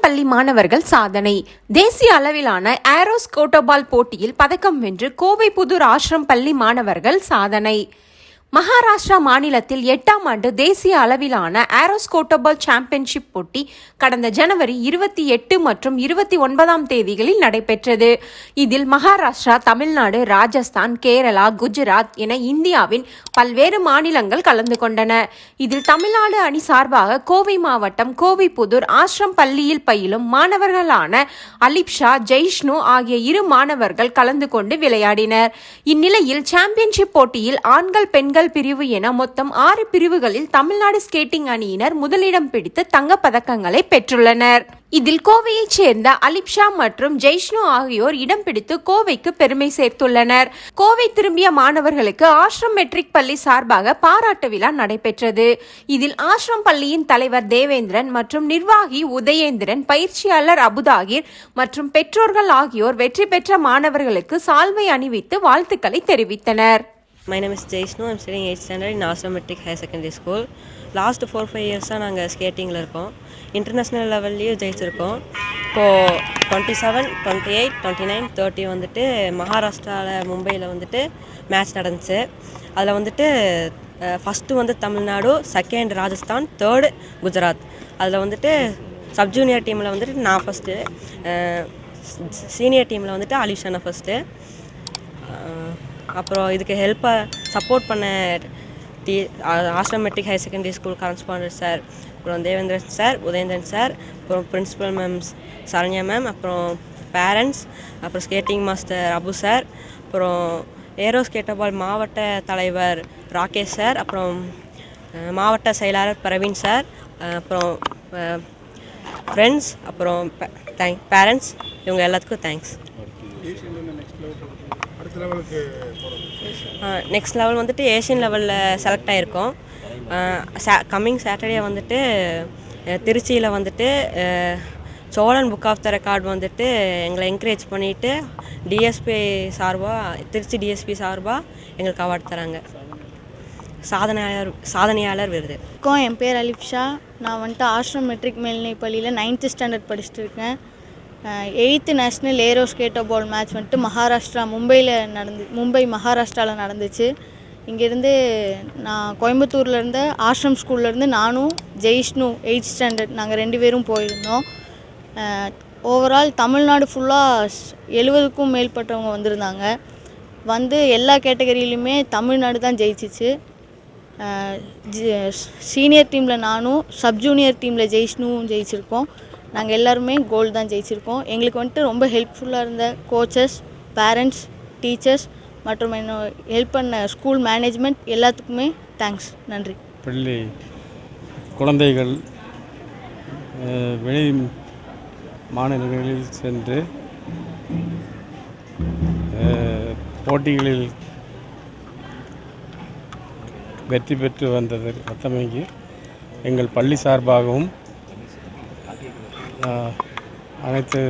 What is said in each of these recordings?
பள்ளி மாணவர்கள் சாதனை. தேசிய அளவிலான ஏரோஸ் கோட்டோபால் போட்டியில் பதக்கம் வென்று கோவை புதூர் ஆசிரம் பள்ளி மாணவர்கள் சாதனை. மகாராஷ்டிரா மாநிலத்தில் எட்டாம் ஆண்டு தேசிய அளவிலான ஏரோஸ்கோட்டோபால் சாம்பியன்ஷிப் போட்டி கடந்த ஜனவரி இருபத்தி எட்டு மற்றும் இருபத்தி ஒன்பதாம் தேதிகளில் நடைபெற்றது. இதில் மகாராஷ்டிரா தமிழ்நாடு ராஜஸ்தான் கேரளா குஜராத் என இந்தியாவின் பல்வேறு மாநிலங்கள் கலந்து கொண்டன. இதில் தமிழ்நாடு அணி சார்பாக கோவை மாவட்டம் கோவைப்புதூர் ஆசிரம் பள்ளியில் பயிலும் மாணவர்களான அலிப்ஷா ஜெய்ஷ்ணு ஆகிய இரு மாணவர்கள் கலந்து கொண்டு விளையாடினர். இந்நிலையில் சாம்பியன்ஷிப் போட்டியில் ஆண்கள் பெண்கள் பிரிவு என மொத்தம் ஆறு பிரிவுகளில் தமிழ்நாடு ஸ்கேட்டிங் அணியினர் முதலிடம் பிடித்து தங்கப் பதக்கங்களை பெற்றுள்ளனர். இதில் கோவையைச் சேர்ந்த அலிப்ஷா மற்றும் ஜெய்ஷ்ணு ஆகியோர் இடம் பிடித்து கோவைக்கு பெருமை சேர்த்துள்ளனர். கோவை திரும்பிய மாணவர்களுக்கு ஆஷ்ரம் மெட்ரிக் பள்ளி சார்பாக பாராட்டு விழா நடைபெற்றது. இதில் ஆஷ்ரம் பள்ளியின் தலைவர் தேவேந்திரன் மற்றும் நிர்வாகி உதயேந்திரன் பயிற்சியாளர் அபுதாகிர் மற்றும் பெற்றோர்கள் ஆகியோர் வெற்றி பெற்ற மாணவர்களுக்கு சால்வை அணிவித்து வாழ்த்துக்களை தெரிவித்தனர். My name is Jaishnu I'm studying eight standard in Ashram matric higher secondary school last four five இயர்ஸாக நாங்கள் ஸ்கேட்டிங்கில் இருக்கோம். இன்டர்நேஷ்னல் லெவல்லையும் ஜெயிச்சிருக்கோம். இப்போது twenty seven twenty eight twenty nine thirty வந்துட்டு மகாராஷ்டிராவில் மும்பையில் வந்துட்டு மேட்ச் நடந்துச்சு. அதில் வந்துட்டு ஃபஸ்ட்டு வந்து தமிழ்நாடு செகண்ட் ராஜஸ்தான் தேர்டு குஜராத். அதில் வந்துட்டு சப் ஜூனியர் டீமில் வந்துட்டு நான் ஃபஸ்ட்டு சீனியர் டீமில் வந்துட்டு அலிஷானா ஃபஸ்ட்டு அப்புறம் இதுக்கு ஹெல்ப்பாக சப்போர்ட் பண்ண the Ashram matric higher secondary school correspondent sir அப்புறம் தேவேந்திரன் சார் உதயந்திரன் சார் அப்புறம் பிரின்சிபல் மேம் சரண்யா மேம் அப்புறம் பேரண்ட்ஸ் அப்புறம் ஸ்கேட்டிங் மாஸ்டர் அபு சார் அப்புறம் ஏரோ ஸ்கேட்டபால் மாவட்ட தலைவர் ராகேஷ் சார் அப்புறம் மாவட்ட செயலாளர் பிரவீன் சார் அப்புறம் ஃப்ரெண்ட்ஸ் அப்புறம் தேங்க் பேரண்ட்ஸ் இவங்க எல்லாத்துக்கும் தேங்க்ஸ் நெக்ஸ்ட் லெவல் வந்துட்டு ஏஷியன் லெவலில் செலக்ட் ஆகிருக்கோம் கம்மிங் சாட்டர்டே வந்துட்டு திருச்சியில் வந்துட்டு Chozhan book of the record வந்துட்டு எங்களை என்கரேஜ் பண்ணிவிட்டு டிஎஸ்பி சார்பாக திருச்சி டிஎஸ்பி சார்பாக எங்களுக்கு அவார்ட் தராங்க. சாதனையாளர் சாதனையாளர் விருது. என் பேர் அலிப்ஷா. நான் வந்துட்டு ஆஷ்ரம் மெட்ரிக் மேல்நிலைப் பள்ளியில் நைன்த்து ஸ்டாண்டர்ட் படிச்சுட்டு இருக்கேன். Eighth national aero skateball match வந்துட்டு மகாராஷ்டிரா மும்பையில் நடந்து மும்பை மகாராஷ்டிராவில் நடந்துச்சு. இங்கேருந்து நான் கோயம்புத்தூர்ல இருந்து ஆஷ்ரம் ஸ்கூல்லேருந்து நானும் ஜெய்ஷ்ணு எயித் ஸ்டாண்டர்ட் நாங்கள் ரெண்டு பேரும் போயிருந்தோம். ஓவரால் தமிழ்நாடு ஃபுல்லாக எழுபதுக்கும் மேற்பட்டவங்க வந்திருந்தாங்க. வந்து எல்லா கேட்டகரியிலுமே தமிழ்நாடு தான் ஜெயிச்சிச்சு. சீனியர் டீமில் நானும் சப் ஜூனியர் டீமில் ஜெயிஷ்ணுவும் ஜெயிச்சிருக்கோம். நாங்கள் எல்லாருமே கோல்டு தான் ஜெயிச்சிருக்கோம். எங்களுக்கு வந்துட்டு ரொம்ப ஹெல்ப்ஃபுல்லாக இருந்த கோச்சஸ் பேரண்ட்ஸ் டீச்சர்ஸ் மற்றும் என்ன ஹெல்ப் பண்ண ஸ்கூல் மேனேஜ்மெண்ட் எல்லாத்துக்குமே தேங்க்ஸ் நன்றி. பள்ளி குழந்தைகள் வெளி மாநிலங்களில் சென்று போட்டிகளில் வெற்றி பெற்று வந்தது அத்தமைக்கு எங்கள் பள்ளி சார்பாகவும் அனைத்து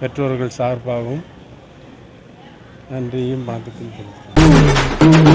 பெற்றோர்கள் சார்பாகவும் நன்றியும் வணக்கத்தையும் தெரிவிக்கிறேன்